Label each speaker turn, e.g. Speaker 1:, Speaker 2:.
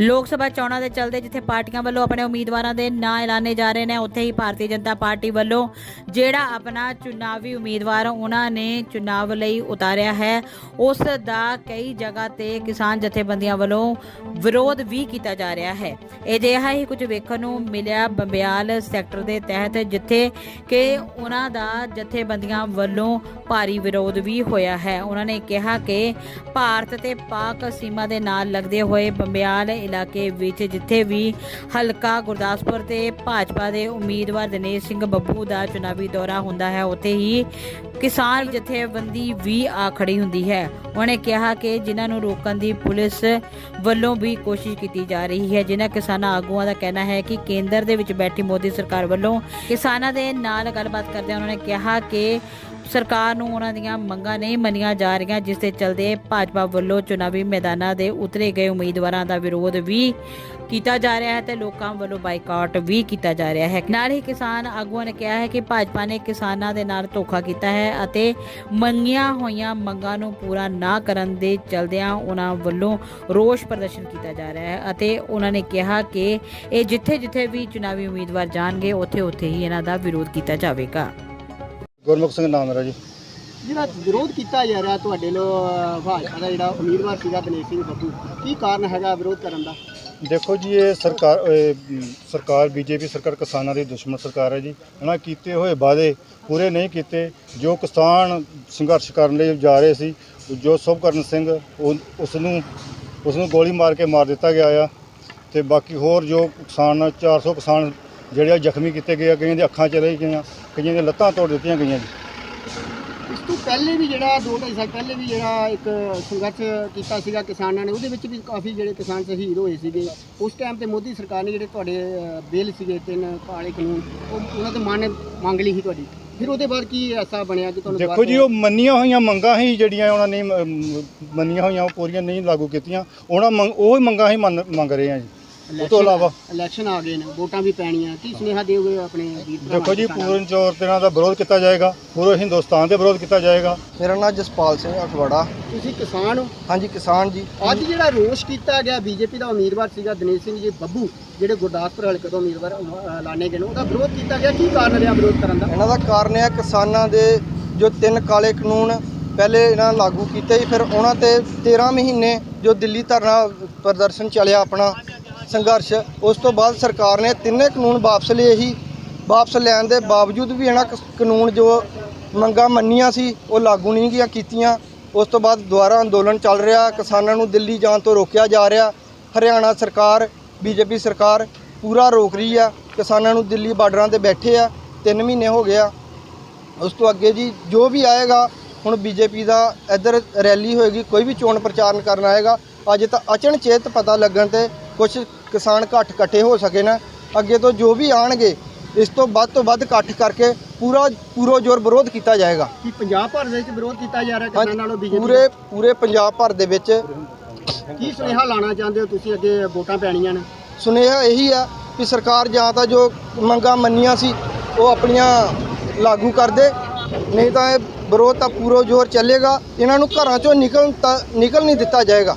Speaker 1: ਲੋਕ ਸਭਾ ਚੋਣਾਂ ਦੇ ਚੱਲਦੇ ਜਿੱਥੇ ਪਾਰਟੀਆਂ ਵੱਲੋਂ ਆਪਣੇ ਉਮੀਦਵਾਰਾਂ ਦੇ ਨਾਂ ਐਲਾਨੇ ਜਾ ਰਹੇ ਨੇ, ਉੱਥੇ ਹੀ ਭਾਰਤੀ ਜਨਤਾ ਪਾਰਟੀ ਵੱਲੋਂ ਜਿਹੜਾ ਆਪਣਾ ਚੁਣਾਵੀ ਉਮੀਦਵਾਰ ਉਹਨਾਂ ਨੇ ਚੁਣਾਵ ਲਈ ਉਤਾਰਿਆ ਹੈ, ਉਸ ਦਾ ਕਈ ਜਗ੍ਹਾ ਤੇ ਕਿਸਾਨ ਜਥੇਬੰਦੀਆਂ ਵੱਲੋਂ ਵਿਰੋਧ ਵੀ ਕੀਤਾ ਜਾ ਰਿਹਾ ਹੈ। ਅਜਿਹਾ ਹੀ ਕੁਝ ਵੇਖਣ ਨੂੰ ਮਿਲਿਆ, ਬੰਬਿਆਲ ਸੈਕਟਰ ਦੇ ਤਹਿਤ ਜਿੱਥੇ ਕਿ ਉਹਨਾਂ ਦਾ ਜਥੇਬੰਦੀਆਂ ਵੱਲੋਂ ਭਾਰੀ ਵਿਰੋਧ ਵੀ ਹੋਇਆ ਹੈ, ਉਹਨਾਂ ਨੇ ਕਿਹਾ ਕਿ ਭਾਰਤ ਤੇ ਪਾਕ ਸੀਮਾ ਦੇ ਨਾਲ ਲੱਗਦੇ ਹੋਏ ਬੰਬਿਆਲ ਇਲਾਕੇ ਵਿੱਚ, ਜਿੱਥੇ ਵੀ ਹਲਕਾ ਗੁਰਦਾਸਪੁਰ ਤੇ ਭਾਜਪਾ ਦੇ ਉਮੀਦਵਾਰ ਦਿਨੇਸ਼ ਸਿੰਘ ਬੱਬੂ ਦਾ ਚੁਣਾਵੀ ਦੌਰਾ ਹੁੰਦਾ ਹੈ, ਉੱਥੇ ਹੀ ਕਿਸਾਨ ਜਥੇਬੰਦੀ ਵੀ ਆ ਖੜੀ ਹੁੰਦੀ ਹੈ। ਉਹਨੇ ਕਿਹਾ ਕਿ ਜਿਨ੍ਹਾਂ ਨੂੰ ਰੋਕਣ ਦੀ ਪੁਲਿਸ ਵੱਲੋਂ ਵੀ ਕੋਸ਼ਿਸ਼ ਕੀਤੀ ਜਾ ਰਹੀ ਹੈ, ਜਿਨ੍ਹਾਂ ਕਿਸਾਨਾਂ ਆਗੂਆਂ ਦਾ ਕਹਿਣਾ ਹੈ ਕਿ ਕੇਂਦਰ ਦੇ ਵਿੱਚ ਬੈਠੀ ਮੋਦੀ ਸਰਕਾਰ ਵੱਲੋਂ ਕਿਸਾਨਾਂ ਦੇ ਨਾਲ ਗੱਲਬਾਤ ਕਰਦਿਆਂ ਉਹਨਾਂ ਨੇ ਕਿਹਾ ਕਿ ਸਰਕਾਰ ਨੂੰ ਉਹਨਾਂ ਦੀਆਂ ਮੰਗਾਂ ਨਹੀਂ ਮੰਨੀਆਂ ਜਾ ਰਹੀਆਂ, ਜਿਸ ਦੇ ਚਲਦੇ ਭਾਜਪਾ ਵੱਲੋਂ ਚੁਣਾਵੀ ਮੈਦਾਨਾਂ ਦੇ ਉਤਰੇ ਗਏ ਉਮੀਦਵਾਰਾਂ ਦਾ ਵਿਰੋਧ ਵੀ ਕੀਤਾ ਜਾ ਰਿਹਾ ਹੈ ਤੇ ਲੋਕਾਂ ਵੱਲੋਂ ਬਾਈਕਾਟ ਵੀ ਕੀਤਾ ਜਾ ਰਿਹਾ ਹੈ। ਨਾਲ ਹੀ ਕਿਸਾਨ ਆਗੂਆਂ ਨੇ ਕਿਹਾ ਹੈ ਕਿ ਭਾਜਪਾ ਨੇ ਕਿਸਾਨਾਂ ਦੇ ਨਾਲ ਧੋਖਾ ਕੀਤਾ ਹੈ ਅਤੇ ਮੰਗੀਆਂ ਹੋਈਆਂ ਮੰਗਾਂ ਨੂੰ ਪੂਰਾ ਨਾ ਕਰਨ ਦੇ ਚਲਦਿਆਂ ਉਹਨਾਂ ਵੱਲੋਂ ਰੋਸ ਪ੍ਰਦਰਸ਼ਨ ਕੀਤਾ ਜਾ ਰਿਹਾ ਹੈ ਅਤੇ ਉਹਨਾਂ ਨੇ ਕਿਹਾ ਕਿ ਇਹ ਜਿੱਥੇ-ਜਿੱਥੇ ਵੀ ਚੁਣਾਵੀ ਉਮੀਦਵਾਰ ਜਾਣਗੇ, ਉੱਥੇ-ਉੱਥੇ ਹੀ ਇਹਨਾਂ ਦਾ ਵਿਰੋਧ ਕੀਤਾ ਜਾਵੇਗਾ।
Speaker 2: ਗੁਰਮੁਖ ਸਿੰਘ ਨਾਮ ਮੇਰਾ ਜੀ।
Speaker 3: ਜਿਹੜਾ ਵਿਰੋਧ ਕੀਤਾ ਜਾ ਰਿਹਾ ਤੁਹਾਡੇ ਲੋ ਭਾਜਪਾ ਦਾ ਜਿਹੜਾ ਉਮੀਦਵਾਰ ਸੀਗਾ ਦਿਨੇਸ਼ ਸਿੰਘ ਬੱਬੂ ਕੀ ਕਾਰਨ ਹੈਗਾ ਵਿਰੋਧ ਕਰਨ ਦਾ?
Speaker 2: ਦੇਖੋ ਜੀ ਇਹ ਸਰਕਾਰ ਇਹ, ਸਰਕਾਰ ਬੀਜੇਪੀ ਸਰਕਾਰ ਕਿਸਾਨਾਂ ਦੀ ਦੁਸ਼ਮਣ ਸਰਕਾਰ ਹੈ ਜੀ। ਉਹਨਾਂ ਕੀਤੇ ਹੋਏ ਵਾਅਦੇ ਪੂਰੇ ਨਹੀਂ ਕੀਤੇ। ਜੋ ਕਿਸਾਨ ਸੰਘਰਸ਼ ਕਰਨ ਲਈ ਜਾ ਰਹੇ ਸੀ ਜੋ ਸੁਭਕਰਨ ਸਿੰਘ ਉਸ ਨੂੰ ਉਸ ਨੂੰ ਗੋਲੀ ਮਾਰ ਕੇ ਮਾਰ ਦਿੱਤਾ ਗਿਆ ਆ। ਤੇ ਬਾਕੀ ਹੋਰ ਜੋ ਕਿਸਾਨ 400 ਕਿਸਾਨ ਜਿਹੜੇ ਆ ਜ਼ਖਮੀ ਕੀਤੇ ਗਏ ਆ ਕਈਆਂ ਦੀਆਂ ਅੱਖਾਂ ਚਲੇ ਗਈਆਂ ਕਈਆਂ ਦੀਆਂ ਲੱਤਾਂ ਤੋੜ ਦਿੱਤੀਆਂ ਗਈਆਂ ਜੀ।
Speaker 3: ਇਸ ਤੋਂ ਪਹਿਲੇ ਵੀ ਜਿਹੜਾ ਦੋ ਢਾਈ ਸਾਲ ਪਹਿਲੇ ਵੀ ਜਿਹੜਾ ਇੱਕ ਸੰਘਰਸ਼ ਕੀਤਾ ਸੀਗਾ ਕਿਸਾਨਾਂ ਨੇ ਉਹਦੇ ਵਿੱਚ ਵੀ ਕਾਫੀ ਜਿਹੜੇ ਕਿਸਾਨ ਸ਼ਹੀਦ ਹੋਏ ਸੀਗੇ। ਉਸ ਟਾਈਮ ਤੇ ਮੋਦੀ ਸਰਕਾਰ ਨੇ ਜਿਹੜੇ ਤੁਹਾਡੇ ਬਿੱਲ ਸੀਗੇ ਤਿੰਨ ਕਾਲੇ ਕਾਨੂੰਨ ਉਹ ਉਹਨਾਂ ਤੇ ਮੰਨ ਮੰਗ ਲਈ ਸੀ ਤੁਹਾਡੀ। ਫਿਰ ਉਹਦੇ ਬਾਅਦ ਕੀ ਐਸਾ ਬਣਿਆ ਕਿ ਤੁਹਾਨੂੰ
Speaker 2: ਦੇਖੋ ਜੀ ਉਹ ਮੰਨੀਆਂ ਹੋਈਆਂ ਮੰਗਾਂ ਹੀ ਜਿਹੜੀਆਂ ਉਹਨਾਂ ਨੇ ਮੰਨੀਆਂ ਹੋਈਆਂ ਉਹ ਪੂਰੀਆਂ ਨਹੀਂ ਲਾਗੂ ਕੀਤੀਆਂ। ਉਹਨਾਂ ਉਹ ਹੀ ਮੰਗਾਂ ਹੀ ਮੰਗ ਰਹੇ ਆ ਜੀ। ਉਹ ਤੋਂ ਇਲਾਵਾ
Speaker 3: ਇਲੈਕਸ਼ਨ ਆ ਗਏ ਨੇ ਵੋਟਾਂ ਵੀ ਪੈਣੀਆਂ। ਕੀ ਸੁਨੇਹਾ ਦਿਓਗੇ ਆਪਣੇ ਵੀਰ ਭਰਾਵਾਂ
Speaker 2: ਦੇਖੋ ਜੀ
Speaker 3: ਕਿਸਾਨਾਂ ਨੂੰ?
Speaker 2: ਪੂਰਨ ਚੌਰ ਤੇ ਇਹਨਾਂ ਦਾ ਵਿਰੋਧ ਕੀਤਾ ਜਾਏਗਾ ਪੂਰੇ ਹਿੰਦੁਸਤਾਨ ਦੇ ਵਿਰੋਧ ਕੀਤਾ ਜਾਏਗਾ।
Speaker 4: ਮੇਰਾ ਨਾਮ ਜਸਪਾਲ ਸਿੰਘ ਅਖਵਾੜਾ।
Speaker 3: ਤੁਸੀਂ ਕਿਸਾਨ ਹੋ?
Speaker 4: ਹਾਂਜੀ ਕਿਸਾਨ ਜੀ।
Speaker 3: ਅੱਜ ਜਿਹੜਾ ਰੋਸ ਕੀਤਾ ਗਿਆ ਬੀਜੇਪੀ ਦਾ ਉਮੀਦਵਾਰ ਸੀਗਾ ਦਿਨੇਸ਼ ਸਿੰਘ ਜੀ ਬੱਬੂ ਜਿਹੜੇ ਗੁਰਦਾਸਪੁਰ ਹਲਕੇ ਤੋਂ ਉਮੀਦਵਾਰ ਅਹ, ਐਲਾਨੇ ਗਏ ਨੇ ਉਹਦਾ ਵਿਰੋਧ ਕੀਤਾ ਗਿਆ। ਕੀ ਕਾਰਨ ਰਿਹਾ ਵਿਰੋਧ ਕਰਨ ਦਾ?
Speaker 4: ਇਹਨਾਂ ਦਾ ਕਾਰਨ ਹੈ ਕਿਸਾਨਾਂ ਦੇ ਜੋ ਤਿੰਨ ਕਾਲੇ ਕਾਨੂੰਨ ਪਹਿਲੇ ਇਹਨਾਂ ਲਾਗੂ ਕੀਤੇ ਸੀ ਫਿਰ ਉਹਨਾਂ ਤੇ 13 ਮਹੀਨੇ ਜੋ ਦਿੱਲੀ ਧਰਨਾ ਪ੍ਰਦਰਸ਼ਨ ਚੱਲਿਆ ਆਪਣਾ ਸੰਘਰਸ਼। ਉਸ ਤੋਂ ਬਾਅਦ ਸਰਕਾਰ ਨੇ ਤਿੰਨੇ ਕਾਨੂੰਨ ਵਾਪਸ ਲਏ ਹੀ ਵਾਪਸ ਲੈਣ ਦੇ ਬਾਵਜੂਦ ਵੀ ਇਹਨਾਂ ਕਾਨੂੰਨ ਜੋ ਮੰਗਾਂ ਮੰਨੀਆਂ ਸੀ, ਉਹ ਲਾਗੂ ਨਹੀਂ ਕੀਤੀਆਂ। ਉਸ ਤੋਂ ਬਾਅਦ ਦੁਬਾਰਾ ਅੰਦੋਲਨ ਚੱਲ ਰਿਹਾ। ਕਿਸਾਨਾਂ ਨੂੰ ਦਿੱਲੀ ਜਾਣ ਤੋਂ ਰੋਕਿਆ ਜਾ ਰਿਹਾ। ਹਰਿਆਣਾ ਸਰਕਾਰ, ਬੀਜੇਪੀ ਸਰਕਾਰ ਪੂਰਾ ਰੋਕ ਰਹੀ ਆ। ਕਿਸਾਨਾਂ ਨੂੰ ਦਿੱਲੀ ਬਾਰਡਰਾਂ ਤੇ ਬੈਠੇ ਆ। 3 ਮਹੀਨੇ ਹੋ ਗਏ ਆ। ਉਸ ਤੋਂ ਅੱਗੇ ਜੀ, ਜੋ ਵੀ ਆਏਗਾ, ਹੁਣ ਬੀਜੇਪੀ ਦਾ ਇੱਧਰ ਰੈਲੀ ਹੋਏਗੀ, ਕੋਈ ਵੀ ਚੋਣ ਪ੍ਰਚਾਰਨ ਕਰਨ ਆਏਗਾ, ਅੱਜ ਤਾਂ ਅਚਨਚੇਤ ਪਤਾ ਲੱਗਣ ਤੇ ਕੁਝ ਕਿਸਾਨ ਘੱਟ ਇਕੱਠੇ ਹੋ ਸਕੇ ਨਾ ਅੱਗੇ ਤੋਂ ਜੋ ਵੀ ਆਣਗੇ ਇਸ ਤੋਂ ਵੱਧ ਤੋਂ ਵੱਧ ਇਕੱਠ ਕਰਕੇ ਪੂਰਾ ਪੂਰੋ ਜ਼ੋਰ ਵਿਰੋਧ ਕੀਤਾ ਜਾਏਗਾ।
Speaker 3: ਕੀ ਪੰਜਾਬ ਭਰ ਦੇ ਵਿੱਚ ਵਿਰੋਧ ਕੀਤਾ ਜਾ ਰਿਹਾ ਕਿਸਾਨਾਂ ਨਾਲੋਂ ਬੀਜੇਪੀ
Speaker 4: ਪੂਰੇ ਪੂਰੇ ਪੰਜਾਬ ਭਰ ਦੇ ਵਿੱਚ।
Speaker 3: ਕੀ ਸੁਨੇਹਾ ਲਾਣਾ ਚਾਹੁੰਦੇ ਹੋ ਤੁਸੀਂ ਅੱਗੇ ਵੋਟਾਂ ਪੈਣੀਆਂ ਨੇ?
Speaker 4: ਸੁਨੇਹਾ ਇਹੀ ਆ ਕਿ ਸਰਕਾਰ ਜਾਂ ਤਾਂ ਜੋ ਮੰਗਾਂ ਮੰਨੀਆਂ ਸੀ ਉਹ ਆਪਣੀਆਂ ਲਾਗੂ ਕਰ ਦੇ ਨਹੀਂ ਤਾਂ ਇਹ ਵਿਰੋਧ ਤਾਂ ਪੂਰੋ ਜ਼ੋਰ ਚੱਲੇਗਾ। ਇਹਨਾਂ ਨੂੰ ਘਰਾਂ ਚੋਂ ਨਿਕਲ ਤਾਂ ਨਿਕਲ ਨਹੀਂ ਦਿੱਤਾ ਜਾਏਗਾ।